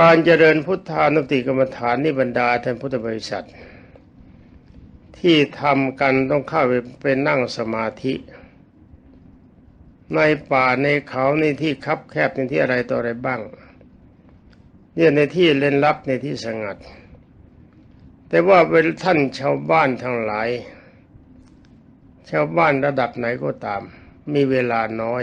การเจริญพุทธานุติกรรมฐานนี่บรรดาท่านพุทธบริษัท ที่ทำกันต้องเข้าไปเป็นนั่งสมาธิ ในป่าในเขาในที่คับแคบในที่อะไรต่ออะไรบ้างเนี่ยในที่เล่นลับในที่สงัด แต่ว่าเป็นท่านชาวบ้านทั้งหลาย ชาวบ้านระดับไหนก็ตาม มีเวลาน้อย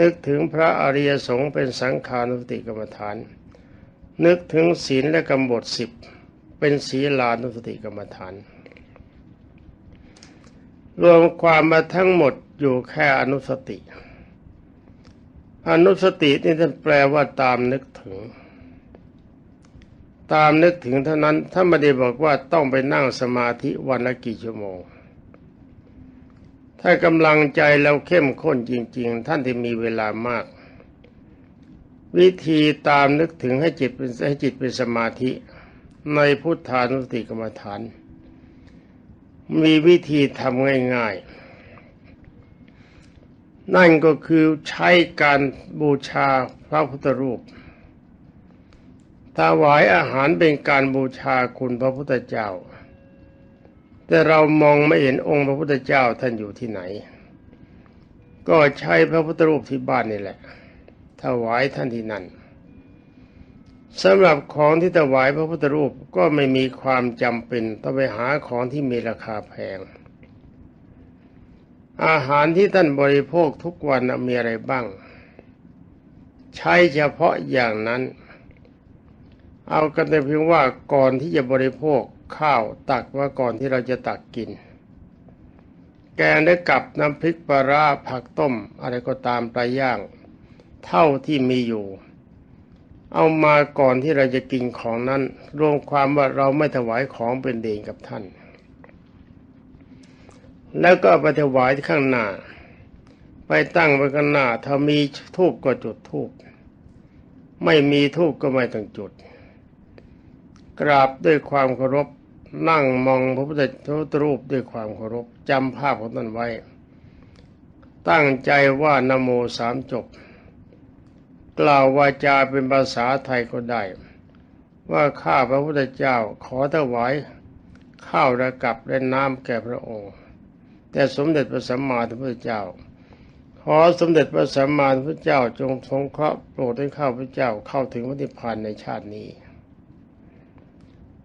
นึกถึงพระอริยสงฆ์เป็นสังขานุสติกรรมฐาน นึกถึงศีลและกรรมบทสิบเป็นศีลานุสติกรรมฐาน รวมความมาทั้งหมดอยู่แค่อนุสติ อนุสตินี่ท่านแปลว่าตามนึกถึง ตามนึกถึงเท่านั้นถ้าไม่ได้บอกว่าต้องไปนั่งสมาธิวันละกี่ชั่วโมง ถ้ากำลังใจเราเข้มข้นจริง ๆ ท่านที่มีเวลามาก วิธีตามนึกถึงให้จิตเป็นให้จิตเป็นสมาธิ ในพุทธานุสติกรรมฐาน มีวิธีทำง่าย ๆ นั่นก็คือใช้การบูชาพระพุทธรูปถวายอาหารเป็นการบูชาคุณพระพุทธเจ้า แต่เรามองไม่เห็นองค์พระพุทธเจ้าท่านอยู่ที่ไหน ก็ใช้พระพุทธรูปที่บ้านนี่แหละถวายท่านที่นั่นสำหรับของที่ถวายพระพุทธรูปก็ไม่มีความจำเป็นต้องไปหาของที่มีราคาแพง อาหารที่ท่านบริโภคทุกวันมีอะไรบ้าง ใช้เฉพาะอย่างนั้น เอากันแต่เพียงว่าก่อนที่จะบริโภค ข้าวตักว่าก่อนที่เราจะตักกิน แกงได้กับน้ำพริกปลาร้าผักต้ม อะไรก็ตามปลาย่าง เท่าที่มีอยู่ เอามาก่อนที่เราจะกินของนั้น รวมความว่าเราไม่ถวายของเป็นเดงกับท่าน แล้วก็ไปถวายที่ข้างหน้า ไปตั้งไว้ข้างหน้าถ้ามีทูบก็จุดทูบไม่มีทูบก็ไม่ต้องจุด กราบด้วยความเคารพนั่งมองพระพุทธรูปด้วยความเคารพจำภาพของท่านไว้ ตั้งใจว่านโมสามจบ กล่าววาจาเป็นภาษาไทยก็ได้ ว่าข้าพระพุทธเจ้าขอถวายข้าวระกับและน้ำแก่พระองค์ แต่สมเด็จพระสัมมาสัมพุทธเจ้า ขอสมเด็จพระสัมมาสัมพุทธเจ้าจงทรงเคราะห์โปรดให้ข้าพระเจ้าเข้าถึงพระนิพพานในชาตินี้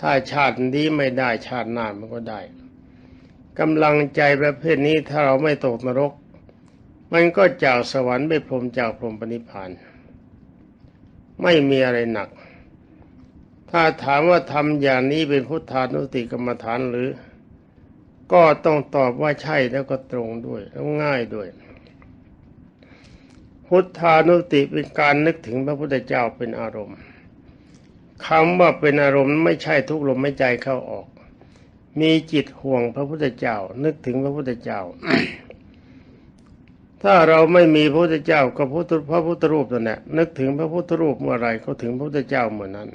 ถ้าชาตินี้ไม่ได้ชาติหน้ามันก็ได้กำลังใจประเภทนี้ถ้าเราไม่ตกนรก มันก็จากสวรรค์ไปพรมจากพรมปณิพาน ไม่มีอะไรหนัก ถ้าถามว่าทำอย่างนี้เป็นพุทธานุสติกรรมฐานหรือ ก็ต้องตอบว่าใช่แล้วก็ตรงด้วยแล้วง่ายด้วย พุทธานุสติเป็นการนึกถึงพระพุทธเจ้าเป็นอารมณ์ คำว่าเป็นอารมณ์ไม่ใช่ทุกลมไม่ใจเข้าออก มีจิตห่วงพระพุทธเจ้า นึกถึงพระพุทธเจ้า ถ้าเราไม่มีพระพุทธเจ้าก็พุทธพระพุทธรูปตัวนี้นึกถึงพระพุทธรูปเมื่อไรก็ถึงพระพุทธเจ้าเมื่อนั้น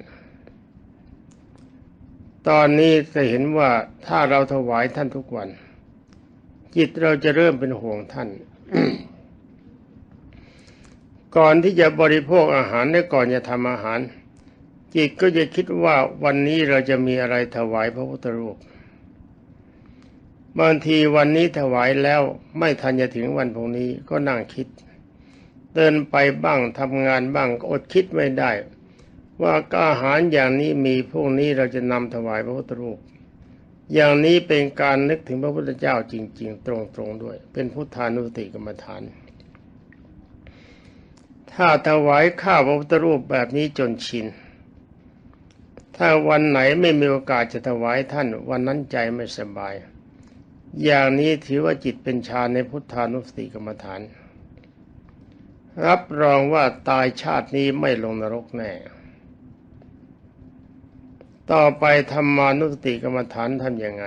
ตอนนี้จะเห็นว่าถ้าเราถวายท่านทุกวัน จิตเราจะเริ่มเป็นห่วงท่านก่อนที่จะบริโภคอาหารและก่อนจะทำอาหาร จิตก็จะคิดว่าวันนี้เราจะมีอะไรถวายพระพุทธรูปบางทีวันนี้ถวายแล้วไม่ทันจะถึงวันพรุ่งนี้ก็นั่งคิด เดินไปบ้างทำงานบ้างอดคิดไม่ได้ ว่าอาหารอย่างนี้มีพวกนี้เราจะนำถวายพระพุทธรูป อย่างนี้เป็นการนึกถึงพระพุทธเจ้าจริง ๆ ตรงๆด้วย เป็นพุทธานุสติกรรมฐาน ถ้าถวายข้าวพระพุทธรูปแบบนี้จนชิน ถ้าวันไหนไม่มีโอกาสจะถวายท่าน วันนั้นใจไม่สบาย อย่างนี้ถือว่าจิตเป็นฌานในพุทธานุสติกรรมฐาน รับรองว่าตายชาตินี้ไม่ลงนรกแน่ ต่อไปธรรมานุสติกรรมฐานทำยังไง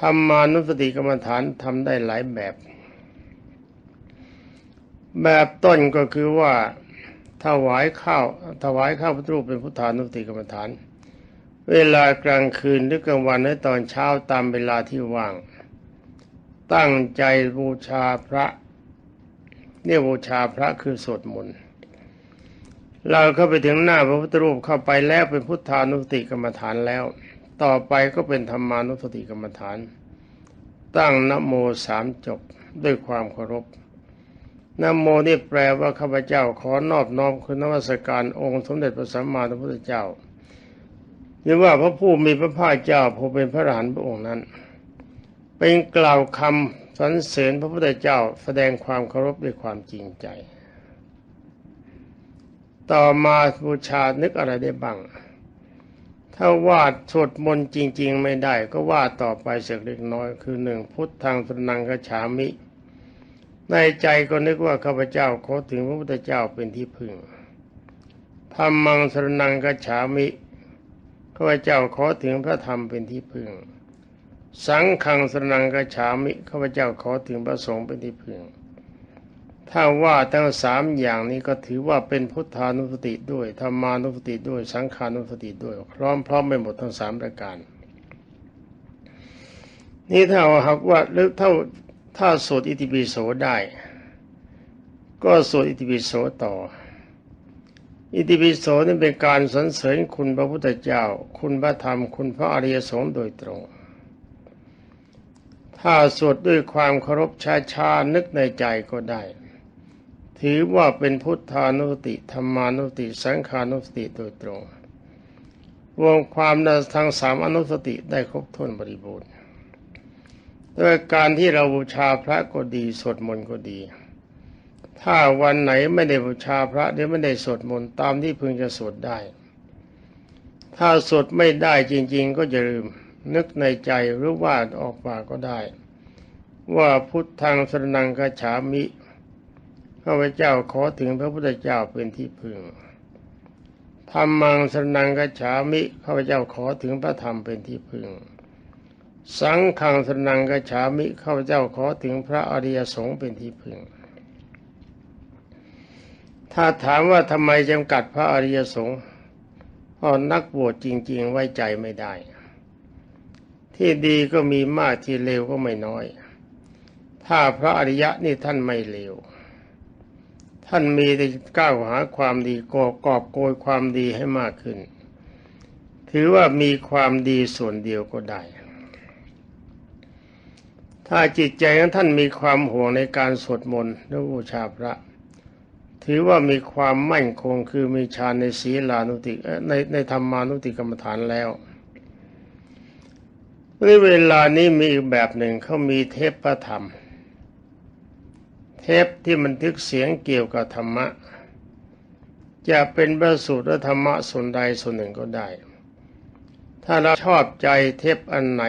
ธรรมานุสติกรรมฐานทำได้หลายแบบ แบบต้นก็คือว่า ถวายข้าวถวายข้าวพระรูปเป็นพุทธานุสติกรรมฐาน เวลากลางคืนหรือกลางวันหรือตอนเช้าตามเวลาที่ว่าง ตั้งใจบูชาพระเนี่ยบูชาพระคือสวดมนต์เราเข้าไปถึงหน้าพระพุทธรูปเข้าไปแล้วเป็นพุทธานุสติกรรมฐานแล้ว ต่อไปก็เป็นธรรมานุสติกรรมฐาน ตั้งนโมสามจบด้วยความเคารพ นโมนี่แปลว่าข้าพเจ้าขอนอบน้อมคุณนวัสการองค์สมเด็จพระสัมมาสัมพุทธเจ้าหรือว่าพระผู้มีพระภาคเจ้าผู้เป็นพระอรหันต์พระองค์นั้น เป็นกล่าวคำสรรเสริญพระพุทธเจ้าแสดงความเคารพด้วยความจริงใจ ต่อมาบูชานึกอะไรได้บ้าง ถ้าวาดสวดมนต์จริง ๆ ไม่ได้ก็วาดต่อไปเสักเล็กน้อย คือหนึ่งพุทธังสนังกฉามิ ในใจก็นึกว่าข้าพเจ้าขอถึงพระพุทธเจ้าเป็นที่พึ่งธรรมังสนังกฉามิข้าพเจ้าขอถึงพระธรรมเป็นที่พึ่ง สังฆังสนังกฉามิข้าพเจ้าขอถึงพระสงฆ์เป็นที่พึ่ง ถ้าว่าทั้งสามอย่างนี้ก็ถือว่าเป็นพุทธานุสติด้วยธรรมานุสติด้วย สังขานุสติด้วยพร้อมพร้อมไปหมดทั้งสามประการนี่ถ้าหากว่าหรือเท่า ถ้าสวดอิติปิโสได้ ก็สวดอิติปิโสต่อ อิติปิโสนี่เป็นการสรรเสริญคุณพระพุทธเจ้า คุณพระธรรม คุณพระอริยสงฆ์โดยตรง ถ้าสวดด้วยความเคารพช้าๆนึกในใจก็ได้ ถือว่าเป็นพุทธานุสติธรรมานุสติ สังขานุสติโดยตรง รวมความในทั้งสามอนุสติได้ครบถ้วนบริบูรณ์ ด้วยการที่เราบูชาพระก็ดีสวดมนต์ก็ดี ถ้าวันไหนไม่ได้บูชาพระหรือไม่ได้สวดมนต์ตามที่พึงจะสวดได้ ถ้าสวดไม่ได้จริง ๆ ก็จะลืมนึกในใจหรือว่าออกปากก็ได้ ว่าพุทธังสรนังกฉามิข้าพเจ้าขอถึงพระพุทธเจ้าเป็นที่พึงธรรมังสรนังกฉามิข้าพเจ้าขอถึงพระธรรมเป็นที่พึ่ง สังฆังสนังกฉามิข้าพเจ้าขอถึงพระอริยสงฆ์เป็นที่พึ่ง ถ้าถามว่าทำไมจำกัดพระอริยสงฆ์เพราะนักบวชจริง ๆ ไว้ใจไม่ได้ ที่ดีก็มีมากที่เลวก็ไม่น้อย ถ้าพระอริยะนี่ท่านไม่เลวท่านมีแต่ก้าวหาความดีกอกอบโกยความดีให้มากขึ้น ถือว่ามีความดีส่วนเดียวก็ได้ ถ้าจิตใจของท่านมีความห่วงในการสวดมนต์และบูชาพระ ถือว่ามีความมั่นคงคือมีฌานในศีลานุติในในธรรมานุติกรรมฐานแล้วในเวลานี้มีอีกแบบหนึ่งเขามีเทประธรรม เทปที่บันทึกเสียงเกี่ยวกับธรรมะ จะเป็นพระสูตรธรรมะส่วนใดส่วนหนึ่งก็ได้ ถ้าเราชอบใจเทปอันไหน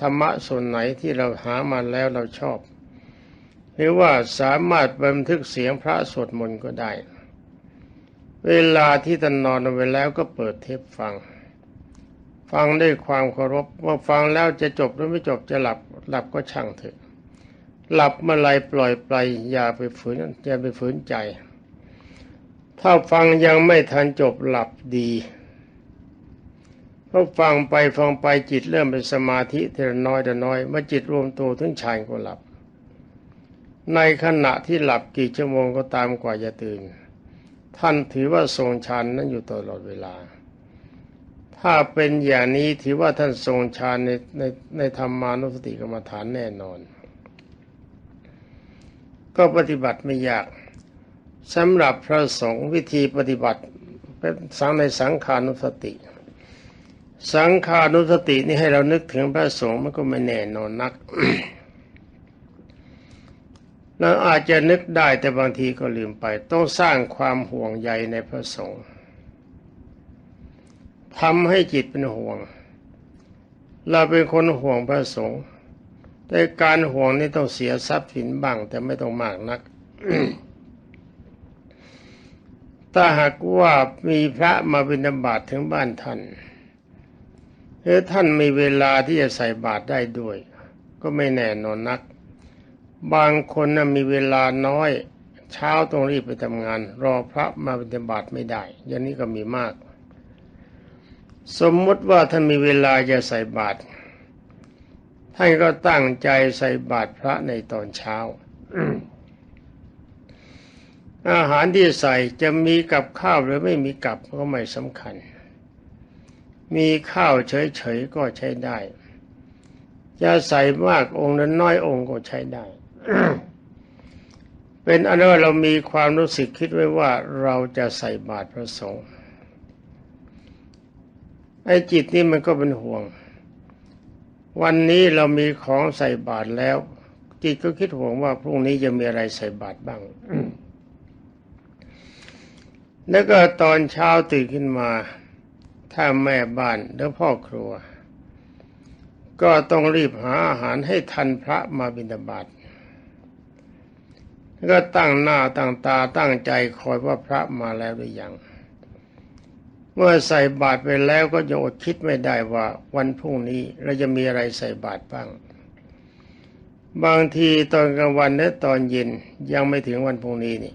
ธรรมะส่วนไหนที่เราหามาแล้วเราชอบ หรือว่าสามารถบันทึกเสียงพระสวดมนต์ก็ได้ เวลาที่ท่านนอนเอาไว้แล้วก็เปิดเทปฟัง ฟังด้วยความเคารพว่าฟังแล้วจะจบหรือไม่จบจะหลับหลับก็ช่างเถอะหลับเมื่อไรปล่อยไปอย่าไปฝืนอย่าไปฝืนใจ ถ้าฟังยังไม่ทันจบหลับดี ก็ฟังไปฟังไปจิตเริ่มเป็นสมาธิทีละน้อยแต่น้อยเมื่อจิตรวมตัวถึงฌานก็หลับ ในขณะที่หลับกี่ชั่วโมงก็ตามกว่าจะตื่น ท่านถือว่าทรงฌานนั้นอยู่ตลอดเวลา ถ้าเป็นอย่างนี้ถือว่าท่านทรงฌานในในในธรรมานุสติกรรมฐานแน่นอน ก็ปฏิบัติไม่ยากสำหรับพระสงฆ์วิธีปฏิบัติเป็นสังในสังขานุสติ สังขานุสตินี่ให้เรานึกถึงพระสงฆ์มันก็ไม่แน่นอนนัก เราอาจจะนึกได้แต่บางทีก็ลืมไป ต้องสร้างความห่วงใยในพระสงฆ์ทำให้จิตเป็นห่วง เราเป็นคนห่วงพระสงฆ์แต่การห่วงนี่ต้องเสียทรัพย์สินบ้าง แต่ไม่ต้องมากนักถ้าหากว่ามีพระมาบิณฑบาตถึงบ้านท่าน หรือท่านมีเวลาที่จะใส่บาตรได้ด้วย ก็ไม่แน่นอนนัก บางคนนะมีเวลาน้อย เช้าต้องรีบไปทำงาน รอพระมาบิบาตไม่ได้อย่างนี้ก็มีมาก สมมติว่าท่านมีเวลาจะใส่บาตรท่านก็ตั้งใจใส่บาตรพระในตอนเช้าอาหารที่ใส่จะมีกับข้าวหรือไม่มีกับก็ไม่สำคัญ มีข้าวเฉยๆก็ใช้ได้ จะใส่มากองค์นั้นน้อยองค์ก็ใช้ได้ เป็นอันว่าเรามีความรู้สึกคิดไว้ว่าเราจะใส่บาตรพระสงฆ์ไอ้จิตนี่มันก็เป็นห่วง วันนี้เรามีของใส่บาตรแล้ว จิตก็คิดห่วงว่าพรุ่งนี้จะมีอะไรใส่บาตรบ้างแล้วก็ตอนเช้าตื่นขึ้นมา ถ้าแม่บ้านหรือพ่อครัว ก็ต้องรีบหาอาหารให้ทันพระมาบิณฑบาตก็ตั้งหน้าตั้งตาตั้งใจคอยว่าพระมาแล้วหรือยัง เมื่อใส่บาตรไปแล้วก็จะอดคิดไม่ได้ว่าวันพรุ่งนี้เราจะมีอะไรใส่บาตรบ้าง บางทีตอนกลางวันและตอนเย็นยังไม่ถึงวันพรุ่งนี้นี่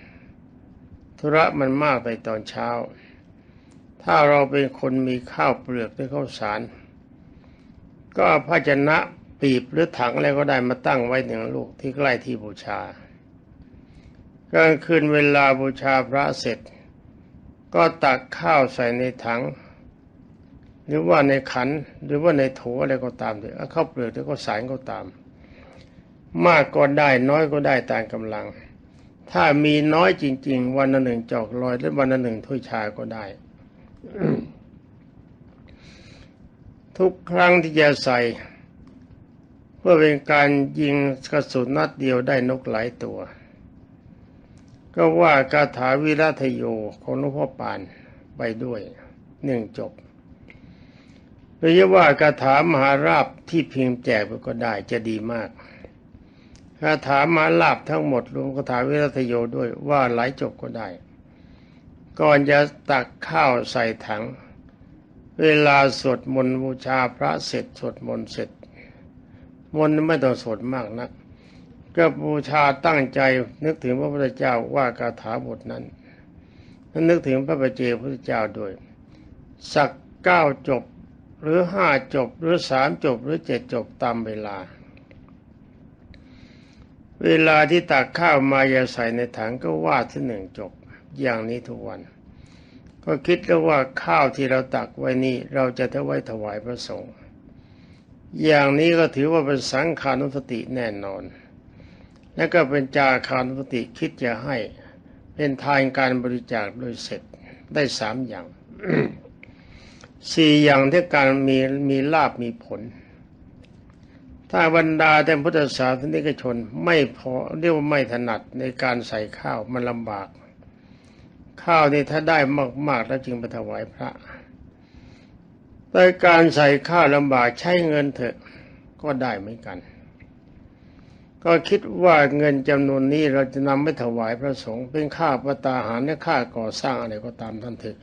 ธุระมันมากไปตอนเช้า ถ้าเราเป็นคนมีข้าวเปลือกหรือข้าวสาร ก็ภาชนะปีบหรือถังอะไรก็ได้มาตั้งไว้หนึ่งลูกที่ใกล้ที่บูชากลางคืนเวลาบูชาพระเสร็จ ก็ตักข้าวใส่ในถัง หรือว่าในขันหรือว่าในโถอะไรก็ตามเถอะข้าวเปลือกหรือข้าวสารก็ตาม มากก็ได้น้อยก็ได้ตามกำลัง ถ้ามีน้อยจริง ๆ วันละหนึ่งจอกลอยหรือวันละหนึ่งถ้วยชาก็ได้ ทุกครั้งที่จะใส่เพื่อเป็นการยิงกระสุนนัดเดียวได้นกหลายตัว ก็ว่าคาถาวิรัตโยของหลวงพ่อปานไปด้วยหนึ่งจบหรือว่าคาถามหาราบที่เพียงแจกไปก็ได้จะดีมาก คาถามาราบทั้งหมดรวมคาถาวิรัตโยด้วยว่าหลายจบก็ได้ ก่อนจะตักข้าวใส่ถัง เวลาสวดมนต์บูชาพระเสร็จสวดมนต์เสร็จ มนต์ไม่ต้องสวดมากนักก็บูชาตั้งใจนึกถึงพระพุทธเจ้าว่าคาถาบทนั้นนึกถึงพระปเจพระพุทธเจ้าด้วย สักเก้าจบหรือห้าจบหรือสามจบหรือเจ็ดจบตามเวลา เวลาที่ตักข้าวมาอย่าใส่ในถังก็วาดที่หนึ่งจบอย่างนี้ทุกวัน ก็คิดแล้วว่าข้าวที่เราตักไว้นี่เราจะถวายถวายพระสงฆ์อย่างนี้ก็ถือว่าเป็นสังขานุสติแน่นอน และก็เป็นจาคานุสติคิดจะให้เป็นทานการบริจาคโดยเสร็จได้สามอย่างสี่อย่างที่การมีมีลาบมีผล ถ้าบรรดาแต่พุทธศาสนิกชนไม่พอเรียกว่าไม่ถนัดในการใส่ข้าวมันลำบาก ข้าวนี่ถ้าได้มากๆแล้วจึงไปถวายพระแต่การใส่ข้าวลำบากใช้เงินเถอะก็ได้เหมือนกัน ก็คิดว่าเงินจำนวนนี้เราจะนำไปถวายพระสงฆ์เป็นค่าประตาหารและค่าก่อสร้างอะไรก็ตามท่านเถอะ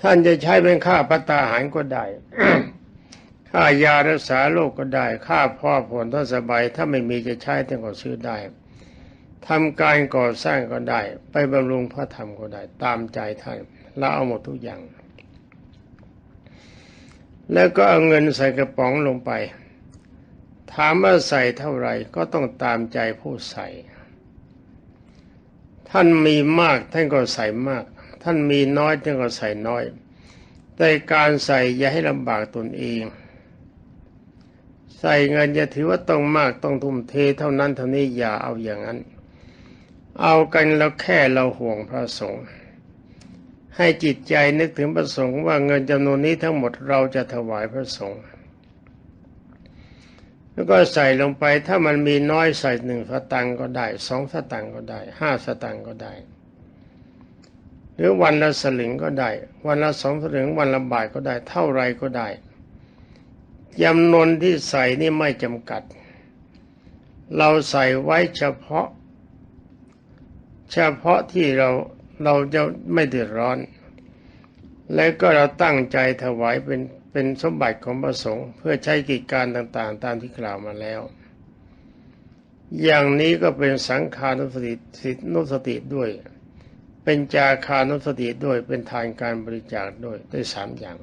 ท่านจะใช้เป็นค่าประตาหารก็ได้ ค่ายารักษาโรคก็ได้ ค่าพ่อผลท่านสบาย ถ้าไม่มีจะใช้ท่านก็ซื้อได้ทำการก่อสร้างก็ได้ ไปบำรุงพระธรรมก็ได้ ตามใจท่านเราเอาหมดทุกอย่าง แล้วก็เอาเงินใส่กระป๋องลงไป ถามว่าใส่เท่าไหร่ก็ต้องตามใจผู้ใส่ ท่านมีมากท่านก็ใส่มาก ท่านมีน้อยท่านก็ใส่น้อย แต่การใส่อย่าให้ลำบากตนเอง ใส่เงินอย่าถือว่าต้องมากต้องทุ่มเทเท่านั้นเท่านี้อย่าเอาอย่างนั้น เอากันแล้วแค่เราห่วงพระสงฆ์ให้จิตใจนึกถึงพระสงฆ์ว่าเงินจำนวนนี้ทั้งหมดเราจะถวายพระสงฆ์แล้วก็ใส่ลงไปถ้ามันมีน้อยใส่หนึ่งสตังก็ได้สองสตังก็ได้ห้าสตังก็ได้ หรือวันละสลึงก็ได้ วันละสองสลึงวันละบาทก็ได้ เท่าไรก็ได้ จำนวนที่ใส่นี่ไม่จำกัด เราใส่ไว้เฉพาะ เฉพาะที่เราเราจะไม่เดือดร้อน และก็เราตั้งใจถวายเป็นเป็นสมบัติของพระสงฆ์เพื่อใช้กิจการต่างๆ ตามที่กล่าวมาแล้ว อย่างนี้ก็เป็นสังขานุสตินุสติด้วย เป็นจาคานุสติด้วยเป็นทานการบริจาคด้วยได้สามอย่าง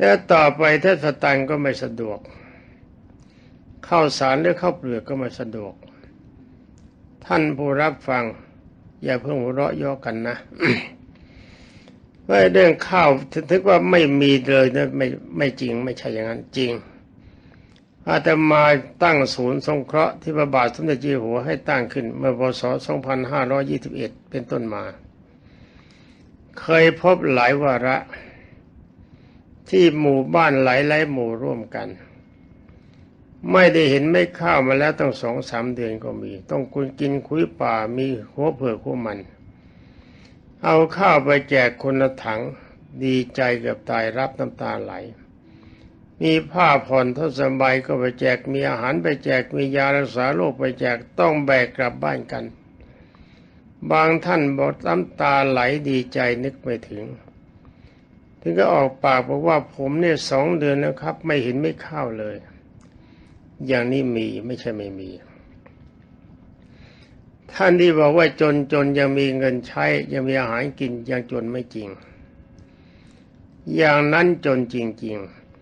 แล้วต่อไปถ้าสตังก็ไม่สะดวก เข้าสารหรือเข้าเปลือกก็ไม่สะดวก ท่านผู้รับฟัง อย่าเพิ่งหัวเราะย่อกันนะว่าเรื่องข้าวถึงว่าไม่มีเลยนะไม่ไม่จริง ไม่ใช่อย่างนั้นจริง อาตมาตั้งศูนย์สงเคราะห์ที่พระบาทสมเด็จเจ้าอยู่หัวให้ตั้งขึ้น เมื่อพศ 2521 เป็นต้นมา เคยพบหลายวาระ ที่หมู่บ้านหลายหลายหมู่ร่วมกัน ไม่ได้เห็นไม่ข้าวมาแล้วตั้งสองสามเดือนก็มี ต้องคุณกินคุยป่ามีหัวเผือกหัวมัน เอาข้าวไปแจกคนละถังดีใจเกือบตายรับน้ำตาไหล มีผ้าผ่อนทศบายก็ไปแจกมีอาหารไปแจกมียารักษาโรคไปแจกต้องแบกกลับบ้านกัน บางท่านบอกน้ำตาไหลดีใจนึกไม่ถึง ถึงก็ออกปากบอกว่าผมเนี่ยสองเดือนแล้วครับ ไม่เห็นไม่ข้าวเลย อย่างนี้มีไม่ใช่ไม่มี ท่านที่บอกว่าจนจนยังมีเงินใช้ ยังมีอาหารกินยังจนไม่จริง อย่างนั้นจนจริง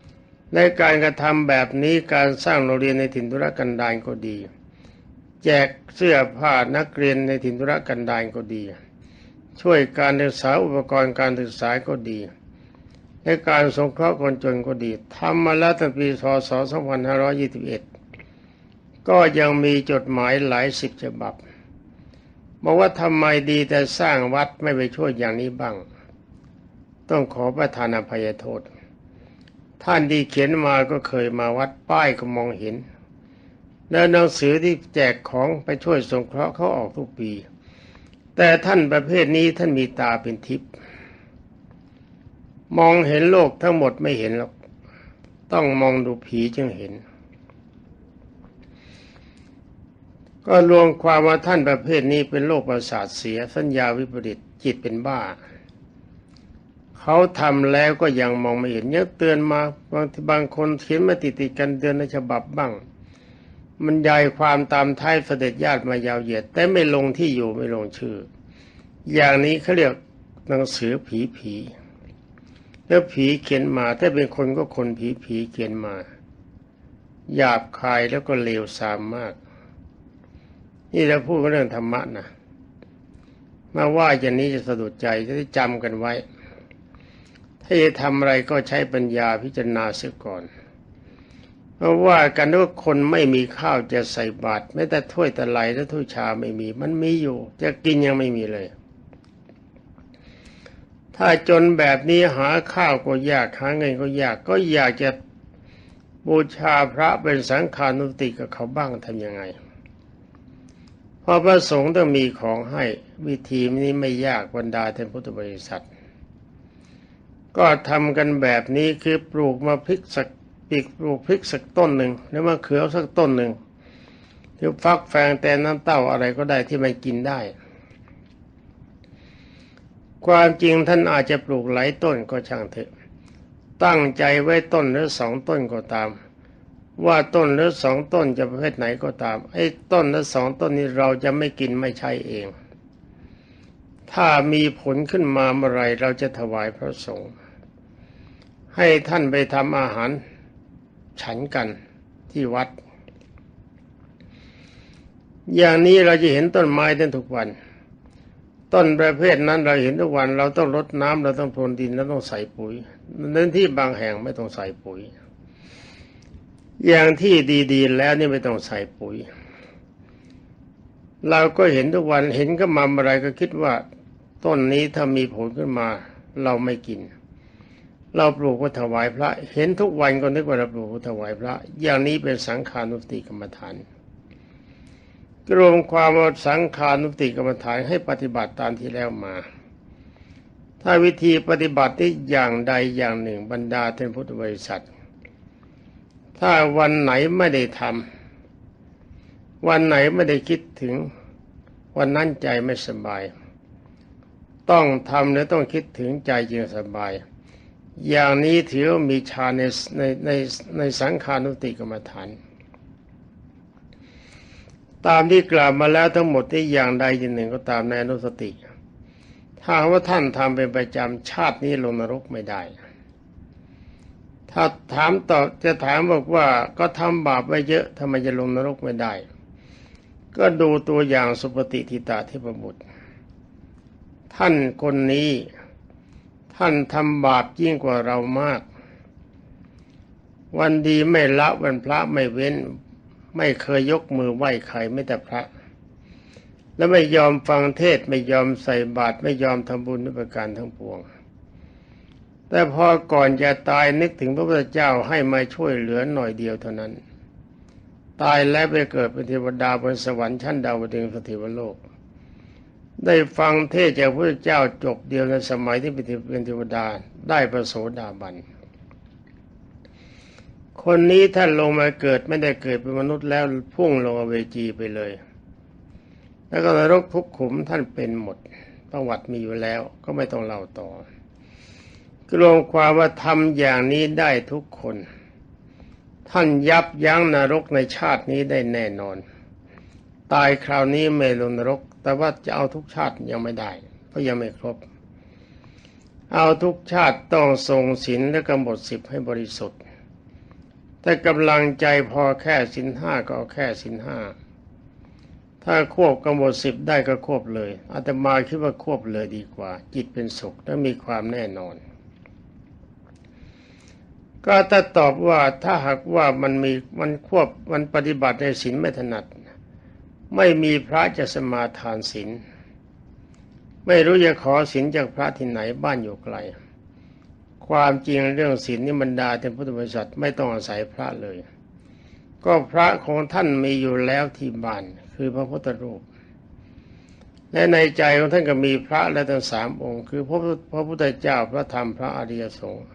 ๆ ในการกระทำแบบนี้การสร้างโรงเรียนในถิ่นธุรกันดารก็ดี แจกเสื้อผ้านักเรียนในถิ่นธุรกันดารก็ดี ช่วยการศึกษาอุปกรณ์การศึกษาก็ดี ในการสงเคราะห์คนจนก็ดีทำมาแล้วตั้งปีพศ2521 ก็ยังมีจดหมายหลายสิบฉบับบอกว่าทำไมดีแต่สร้างวัดไม่ไปช่วยอย่างนี้บ้าง ต้องขอประทานอภัยโทษ ท่านที่เขียนมาก็เคยมาวัดป้ายก็มองเห็น แล้วหนังสือที่แจกของไปช่วยสงเคราะห์เขาออกทุกปี แต่ท่านประเภทนี้ท่านมีตาเป็นทิพย์ มองเห็นโลกทั้งหมดไม่เห็นหรอก ต้องมองดูผีจึงเห็น ก็รวมความว่าท่านประเภทนี้เป็นโรคประสาทเสียสัญญาวิปริตจิตเป็นบ้า เขาทำแล้วก็ยังมองไม่เห็นเนี่ยเตือนมาบางทีบางคนเขียนมาติดติดกันเดือนในฉบับบ้าง มันยายความตามท้ายเสด็จญาติมายาวเหยียด แต่ไม่ลงที่อยู่ไม่ลงชื่อ อย่างนี้เขาเรียกหนังสือผีผี แล้วผีเขียนมาถ้าเป็นคนก็คนผีผีเขียนมา หยาบคายแล้วก็เลวทรามมาก นี่เราพูดเรื่องธรรมะนะมาว่าอย่างนี้จะสะดุดใจจะได้จำกันไว้ ถ้าจะทำอะไรก็ใช้ปัญญาพิจารณาเสียก่อนเพราะว่ากันว่าคนไม่มีข้าวจะใส่บาตรแม้แต่ถ้วยตะไลและถ้วยชาไม่มี มันมีอยู่ จะกินยังไม่มีเลย ถ้าจนแบบนี้หาข้าวก็ยากหาเงินก็ยากก็อยากจะบูชาพระเป็นสังฆานุติกับเขาบ้างทำยังไงเพอพระสงฆ์ต้องมีของให้วิธีนี้ไม่ยากบรรดาท่านพุทธบริษัท ก็ทำกันแบบนี้คือปลูกมาพริกสักปีกปลูกพริกสักต้นหนึ่งหรือมะเขือสักต้นหนึ่งที่ฟักแฟงแต่น้ำเต้าอะไรก็ได้ที่มันกินได้ ความจริงท่านอาจจะปลูกหลายต้นก็ช่างเถอะ ตั้งใจไว้ต้นหรือสองต้นก็ตาม ว่าต้นหรือสองต้นจะประเภทไหนก็ตามไอ้ต้นหรือสองต้นนี้เราจะไม่กินไม่ใช่เอง ถ้ามีผลขึ้นมาเมื่อไรเราจะถวายพระสงฆ์ให้ท่านไปทำอาหารฉันกันที่วัด อย่างนี้เราจะเห็นต้นไม้ได้ทุกวัน ต้นประเภทนั้นเราเห็นทุกวันเราต้องรดน้ำเราต้องพรวนดินเราต้องใส่ปุ๋ยในที่บางแห่งไม่ต้องใส่ปุ๋ย อย่างที่ดีๆ แล้วนี่ไม่ต้องใส่ปุ๋ย เราก็เห็นทุกวันเห็นก็มาอะไรก็คิดว่า ต้นนี้ถ้ามีผลขึ้นมา เราไม่กิน เราปลูกเพื่อถวายพระ เห็นทุกวันก็นึกว่าเราปลูกเพื่อถวายพระ อย่างนี้เป็นสังขานุสติกรรมฐาน รวมความว่าสังขานุติกรรมฐานให้ปฏิบัติตามที่แล้วมา ถ้าวิธีปฏิบัติที่อย่างใดอย่างหนึ่งบรรดาท่านพุทธบริษัท ถ้าวันไหนไม่ได้ทำวันไหนไม่ได้คิดถึง วันนั้นใจไม่สบาย ต้องทำและต้องคิดถึงใจจึงสบาย อย่างนี้ถือว่ามีฌานในในในในสังขานุติกรรมฐาน ตามที่กล่าวมาแล้วทั้งหมดที่อย่างใดอย่างหนึ่งก็ตามในอนุสติ ถ้าว่าท่านทำเป็นประจำชาตินี้ลงนรกไม่ได้ ถ้าถามต่อจะถามบอกว่าก็ทำบาปไว้เยอะทำไมจะลงนรกไม่ได้ ก็ดูตัวอย่างสุปฏิทิตาเทพบุตร ท่านคนนี้ท่านทำบาปยิ่งกว่าเรามาก วันดีไม่ละวันพระไม่เว้น ไม่เคยยกมือไหว้ใครไม่แต่พระ และไม่ยอมฟังเทศไม่ยอมใส่บาตรไม่ยอมทำบุญด้วยประการทั้งปวง แต่พอก่อนจะตายนึกถึงพระพุทธเจ้าให้มาช่วยเหลือหน่อยเดียวเท่านั้น ตายแล้วไปเกิดเป็นเทวดาบนสวรรค์ชั้นดาวดึงสถิวโลก ได้ฟังเทศจากพระพุทธเจ้าจบเดียวในสมัยที่เป็นเทวดาได้ประโสดาบัน คนนี้ท่านลงมาเกิดไม่ได้เกิดเป็นมนุษย์แล้วพุ่งลงอเวจีไปเลย แล้วก็นรกทุกขุมท่านเป็นหมดประวัติมีอยู่แล้วก็ไม่ต้องเล่าต่อกรวมความว่าทำอย่างนี้ได้ทุกคน ท่านยับยั้งนรกในชาตินี้ได้แน่นอน ตายคราวนี้ไม่ลงนรก แต่ว่าจะเอาทุกชาติยังไม่ได้ เพราะยังไม่ครบ เอาทุกชาติต้องทรงศีลและกำหนดสิบให้บริสุทธิ์ แต่กำลังใจพอแค่สินห้าก็แค่สินห้าถ้าควบกำหนดสิบได้ก็ควบเลยอาตมาคิดว่าควบเลยดีกว่า จิตเป็นสุขและมีความแน่นอน ก็ถ้าตอบว่าถ้าหากว่ามันมีมันควบมันปฏิบัติในศีลไม่ถนัด ไม่มีพระจะสมาทานศีลไม่รู้จะขอศีลจากพระที่ไหนบ้านอยู่ไกล ความจริงเรื่องศีลนี่บรรดาเป็นพุทธบริษัทไม่ต้องอาศัยพระเลย ก็พระของท่านมีอยู่แล้วที่บ้านคือพระพุทธรูป และในใจของท่านก็มีพระและทั้งสามองค์ คือพระพระพุทธเจ้าพระธรรมพระอริยสงฆ์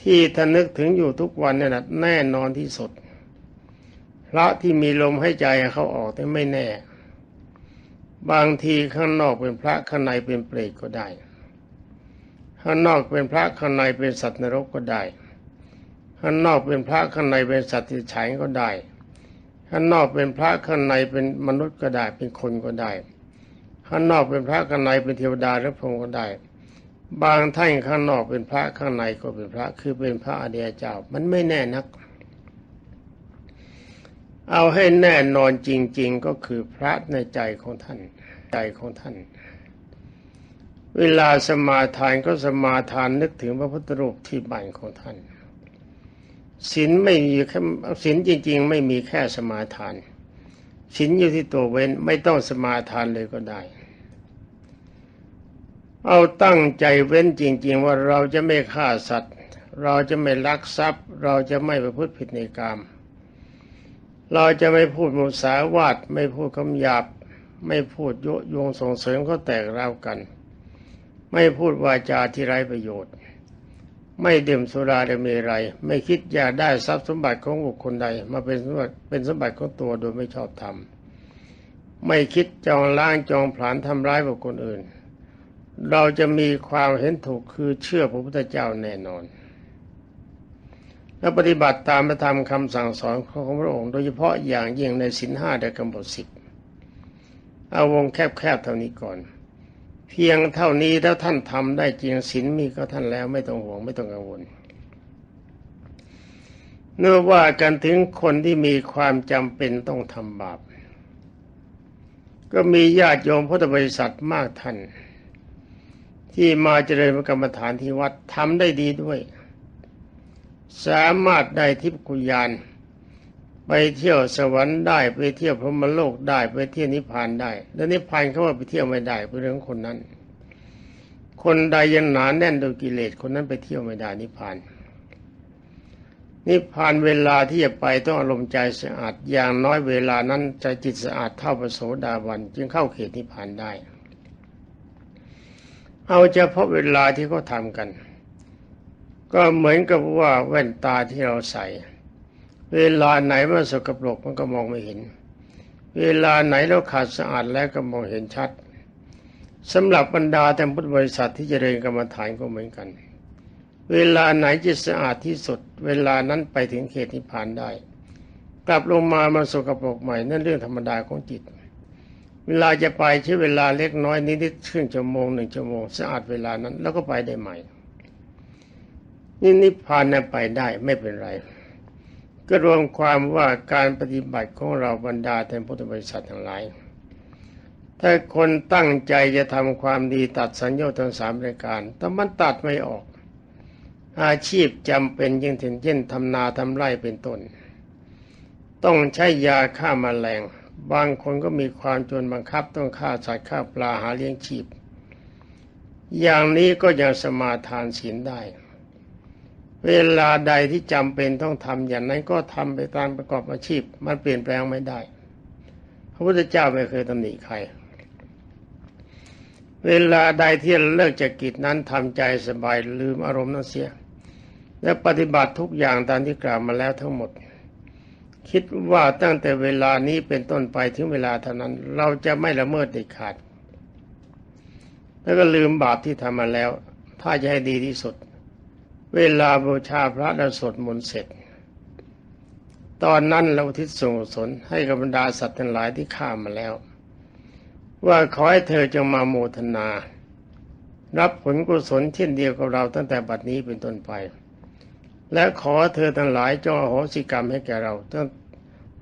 ที่ท่านนึกถึงอยู่ทุกวันนี่แหละแน่นอนที่สุด พระที่มีลมให้ใจเขาออกแต่ไม่แน่ บางทีข้างนอกเป็นพระข้างในเป็นเปรตก็ได้ ข้างนอกเป็นพระข้างในเป็นสัตว์นรกก็ได้ข้างนอกเป็นพระข้างในเป็นสัตว์ที่ฉายก็ได้ข้างนอกเป็นพระข้างในเป็นมนุษย์ก็ได้เป็นคนก็ได้ข้างนอกเป็นพระข้างในเป็นเทวดาหรือพรหมก็ได้ บางท่านข้างนอกเป็นพระข้างในก็เป็นพระคือเป็นพระอดียเจ้ามันไม่แน่นัก เอาให้แน่นอนจริง ๆก็คือพระในใจของท่าน ใจของท่าน เวลาสมาทานก็สมาทานนึกถึงพระพุทธรูปที่บ้านของท่านศีลไม่มีแค่ศีลจริง ๆ ไม่มีแค่สมาทานศีลอยู่ที่ตัวเว้นไม่ต้องสมาทานเลยก็ได้ เอาตั้งใจเว้นจริง ๆ ว่าเราจะไม่ฆ่าสัตว์ เราจะไม่ลักทรัพย์ เราจะไม่ประพฤติผิดในกรรมเราจะไม่พูดมุสาวาทไม่พูดคำหยาบ ไม่พูดยุยงส่งเสริมเขาแตกราวกัน ไม่พูดวาจาที่ไร้ประโยชน์ ไม่ดื่มสุราและเมรัยไม่คิดอยากได้ทรัพย์สมบัติของบุคคลใด มาเป็นสมบัติเป็นสมบัติของตัวโดยไม่ชอบธรรมไม่คิดจองล้างจองผลาญทำร้ายบุคคลอื่น เราจะมีความเห็นถูกคือเชื่อพระพุทธเจ้าแน่นอน และปฏิบัติตามพระธรรมคำสั่งสอนของพระองค์ โดยเฉพาะอย่างยิ่งในสินห้าและกำหนดสิบเอาวงแคบๆเท่านี้ก่อน เพียงเท่านี้แล้วท่านทำได้จริงศีลมีก็ท่านแล้วไม่ต้องห่วงไม่ต้องกังวลเนื่อว่ากันถึงคนที่มีความจำเป็นต้องทำบาป ก็มีญาติโยมพุทธบริษัทมากท่านที่มาเจริญกรรมฐานที่วัดทำได้ดีด้วย สามารถได้ทิพกุญาณ ไปเที่ยวสวรรค์ได้ไปเที่ยวพรหมโลกได้ไปเที่ยวนิพพานได้ แล้วนิพพานเขาว่าไปเที่ยวไม่ได้เป็นเรื่องคนนั้น คนใดยังหนาแน่นโดยกิเลสคนนั้นไปเที่ยวไม่ได้นิพพาน นิพพานเวลาที่จะไปต้องอารมณ์ใจสะอาดอย่างน้อยเวลานั้นใจจิตสะอาดเท่าพระโสดาบันจึงเข้าเขตนิพพานได้ เอาเฉพาะเวลาที่เขาทำกัน ก็เหมือนกับว่าแว่นตาที่เราใส่ เวลาไหนมันสกปรกมันก็มองไม่เห็น เวลาไหนเราขาดสะอาดแล้วก็มองเห็นชัดสำหรับบรรดาแต่พุทธบริษัทที่จเจริญกรรมฐานก็เหมือนกัน เวลาไหนจิตสะอาดที่สุด เวลานั้นไปถึงเขตนิพพานได้ กลับลงมามันสกปรกใหม่นั่นเรื่องธรรมดาของจิต เวลาจะไปใช้เวลาเล็กน้อยนิดๆครึ่งชั่วโมงหนึ่งชั่วโมงสะอาดเวลานั้น แล้วก็ไปได้ใหม่นี่นิพพานนั้นไปได้ไม่เป็นไร ก็รวมความว่าการปฏิบัติของเราบรรดาแทนพุทธบริษัททั้งหลาย ถ้าคนตั้งใจจะทำความดีตัดสัญญาทั้งสามรายการ แต่มันตัดไม่ออก อาชีพจำเป็นยิ่งถึงเช่นทำนาทำไร่เป็นต้น ต้องใช้ยาฆ่ามาแมลง บางคนก็มีความจนบังคับต้องฆ่าสัตว์ฆ่าปลาหาเลี้ยงชีพ อย่างนี้ก็ยังสมาทานศีลได้ เวลาใดที่จำเป็นต้องทำอย่างนั้นก็ทำไปตามประกอบอาชีพ มันเปลี่ยนแปลงไม่ได้ พระพุทธเจ้าไม่เคยตำหนิใคร เวลาใดที่เลิกจากกิจนั้นทำใจสบายลืมอารมณ์นั้นเสีย และปฏิบัติทุกอย่างตามที่กล่าวมาแล้วทั้งหมด คิดว่าตั้งแต่เวลานี้เป็นต้นไปถึงเวลาเท่านั้น เราจะไม่ละเมิดเด็ดขาด แล้วก็ลืมบาปที่ทำมาแล้ว ถ้าจะให้ดีที่สุด เวลาบูชาพระและสวดมนต์เสร็จ ตอนนั้นเราทิศส่งสนให้กับบรรดาสัตว์ทั้งหลายที่ข้ามาแล้ว ว่าขอให้เธอจงมาโมทนา รับผลกุศลเช่นเดียวกับเราตั้งแต่บัดนี้เป็นต้นไป และขอเธอทั้งหลายจงอโหสิกรรมให้แก่เราตั้ง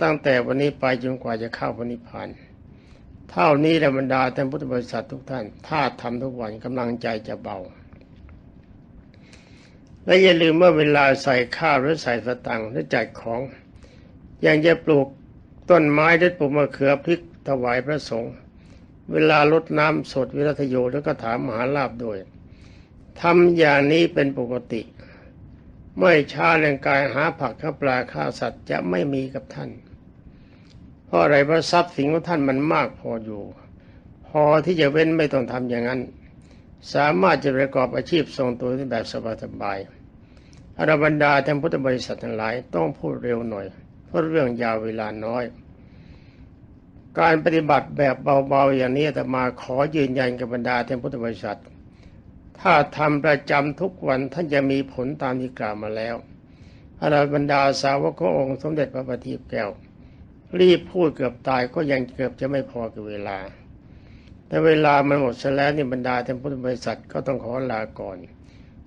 ตั้งแต่วันนี้ไปจนกว่าจะเข้าพระนิพพานเท่านี้แหละบรรดาท่านพุทธบริษัททุกท่าน ถ้าทำทุกวันกำลังใจจะเบา และอย่าลืมว่าเวลาใส่ข้าวหรือใส่สตังค์หรือจัดของ อย่างจะปลูกต้นไม้ได้ปลูกมะเขือพริกถวายพระสงฆ์เวลาลดน้ำสดวิรัตโยแล้วก็ถามมหาลาบด้วยทำอย่างนี้เป็นปกติ ไม่ช้าเรื่องกายหาผักข้าปลาข้าสัตว์จะไม่มีกับท่าน เพราะอะไรเพราะทรัพย์สินของท่านมันมากพออยู่ พอที่จะเว้นไม่ต้องทำอย่างนั้น สามารถจะประกอบอาชีพทรงตัวแบบสบายๆ อรบรรดาท่านพุทธบริษัททั้งหลายต้องพูดเร็วหน่อย เพราะเรื่องยาวเวลาน้อย การปฏิบัติแบบเบาๆอย่างนี้แต่มาขอยืนยันกับบรรดาท่านพุทธบริษัท ถ้าทำประจำทุกวันท่านจะมีผลตามที่กล่าวมาแล้วอรบรรดาสาวกขององค์สมเด็จพระบัณฑิตแก้ว รีบพูดเกือบตายก็ยังเกือบจะไม่พอกับเวลา แต่เวลามันหมดซะแล้วนี่บรรดาท่านพุทธบริษัทก็ต้องขอลาก่อน